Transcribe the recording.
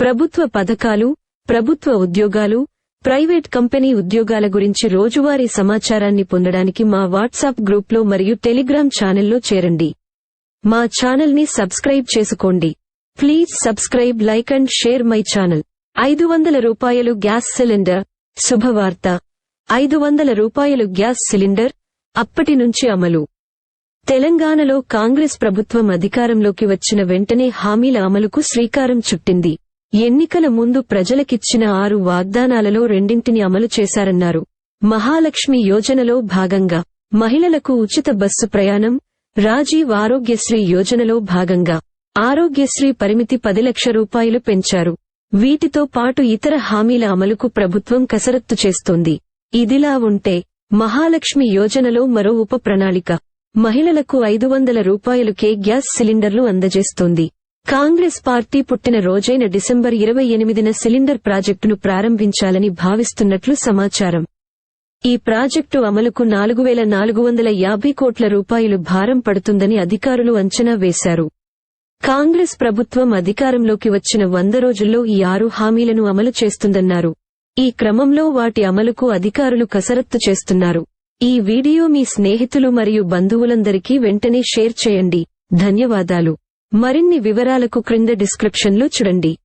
ప్రభుత్వ పథకాలు ప్రభుత్వ ఉద్యోగాలు ప్రైవేట్ కంపెనీ ఉద్యోగాల గురించి రోజువారీ సమాచారాన్ని పొందడానికి మా వాట్సాప్ గ్రూప్లో మరియు టెలిగ్రామ్ ఛానల్లో చేరండి. మా ఛానల్ని సబ్స్క్రైబ్ చేసుకోండి. Please subscribe like and share my channel. ఐదు వందల రూపాయలు గ్యాస్ సిలిండర్. శుభవార్త. ఐదు వందల రూపాయలు గ్యాస్ సిలిండర్. అప్పటి నుంచి అమలు. తెలంగాణలో కాంగ్రెస్ ప్రభుత్వం అధికారంలోకి వచ్చిన వెంటనే హామీల అమలుకు శ్రీకారం చుట్టింది. ఎన్నికల ముందు ప్రజలకిచ్చిన ఆరు వాగ్దానాలలో రెండింటిని అమలు చేశారన్నారు. మహాలక్ష్మి యోజనలో భాగంగా మహిళలకు ఉచిత బస్సు ప్రయాణం రాజీవ్ ఆరోగ్యశ్రీ యోజనలో భాగంగా ఆరోగ్యశ్రీ పరిమితి పది లక్ష రూపాయలు పెంచారు. వీటితో పాటు ఇతర హామీల అమలుకు ప్రభుత్వం కసరత్తు చేస్తోంది. ఇదిలా ఉంటే మహాలక్ష్మి యోజనలో మరో ఉప ప్రణాళిక మహిళలకు ఐదు వందల రూపాయలుకే గ్యాస్ సిలిండర్లు అందజేస్తోంది. కాంగ్రెస్ పార్టీ పుట్టిన రోజైన డిసెంబర్ ఇరవై ఎనిమిదిన సిలిండర్ ప్రాజెక్టును ప్రారంభించాలని భావిస్తున్నట్లు సమాచారం. ఈ ప్రాజెక్టు అమలుకు నాలుగు వేల నాలుగు వందల యాభై కోట్ల రూపాయలు భారం పడుతుందని అధికారులు అంచనా వేశారు. కాంగ్రెస్ ప్రభుత్వం అధికారంలోకి వచ్చిన వంద రోజుల్లో ఈ ఆరు హామీలను అమలు చేస్తుందన్నారు. ఈ క్రమంలో వాటి అమలుకు అధికారులు కసరత్తు చేస్తున్నారు. ఈ వీడియో మీ స్నేహితులు మరియు బంధువులందరికీ వెంటనే షేర్ చేయండి. ధన్యవాదాలు. మరిన్ని వివరాలకు క్రింద డిస్క్రిప్షన్లో చూడండి.